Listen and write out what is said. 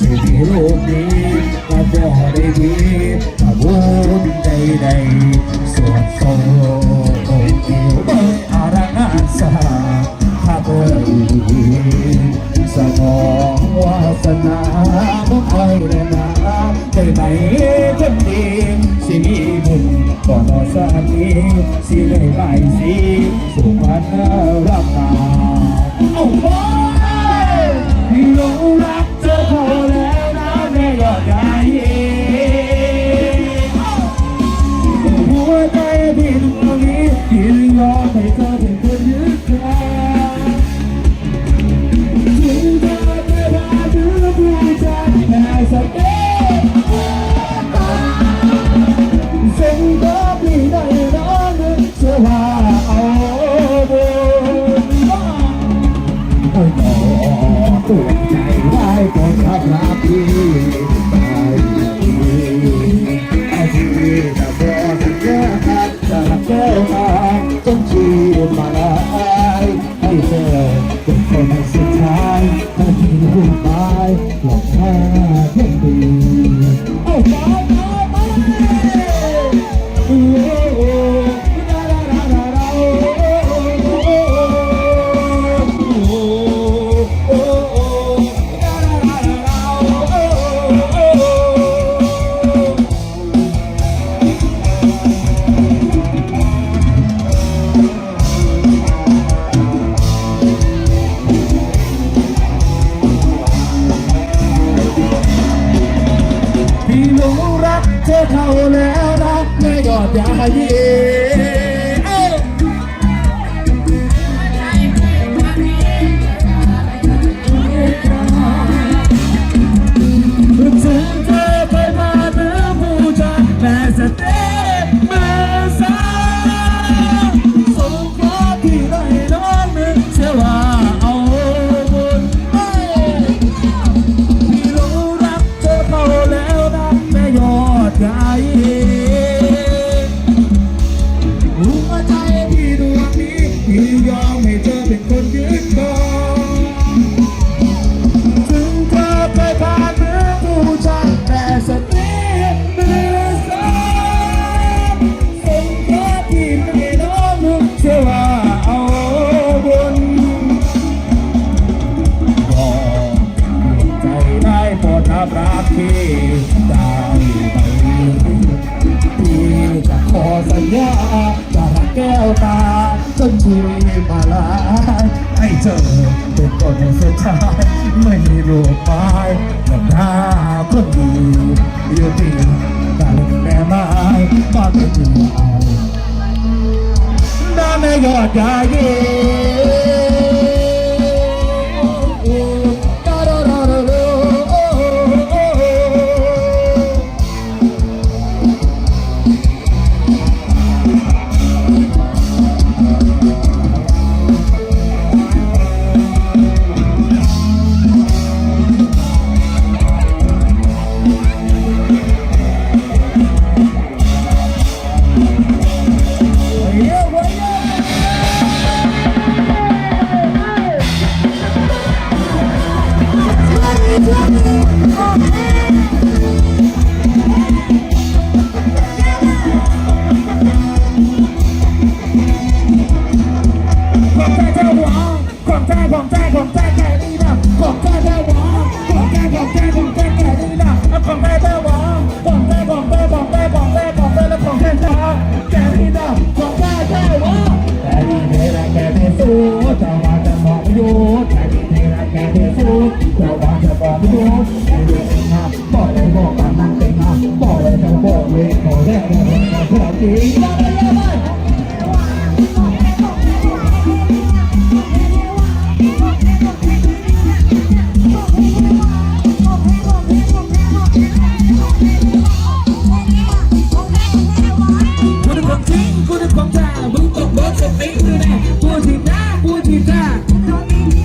สิมีลูกนี้ก็บ่ได้มีอาวุธใดๆส่วนโซ่องค์เดียวเบิ่งอารังอาสาถ้าเบิ่งสมองวาสนาบ่คอยได้นาได้ไหนคนดีสิมีบุญก่อนสามีสิได้ไหลสิ เธอเขาแล้วนะไม่ยอดยาเย่เจนชีมาลายให้เจอเป็นคนสุดท้ายไม่มีลูกไม้หลับหน้าคนดีอยู่ที่กันแม่ไม้บ้านเป็นที่เอาน้าแม่ยอดยาเย่ ของแท้ของแท้แก่ดีนะเอาของแท้แท้หวานของแท้องแท้องแท้องแท้องแท้และของแท้จ้าแก่ดีนะของแท้แท้หวานแก่ดีเทระแก่เทสูเจ้าาจะบอกไม่ยุดแก่ดีเทระแก่เทสูเจ้าาจะบอกไม่ยุดแก่ดีเทระบอกเลบอกต็หน้าบอกเลบอกเลยขอแรกเลยขอจริง ดวงนี้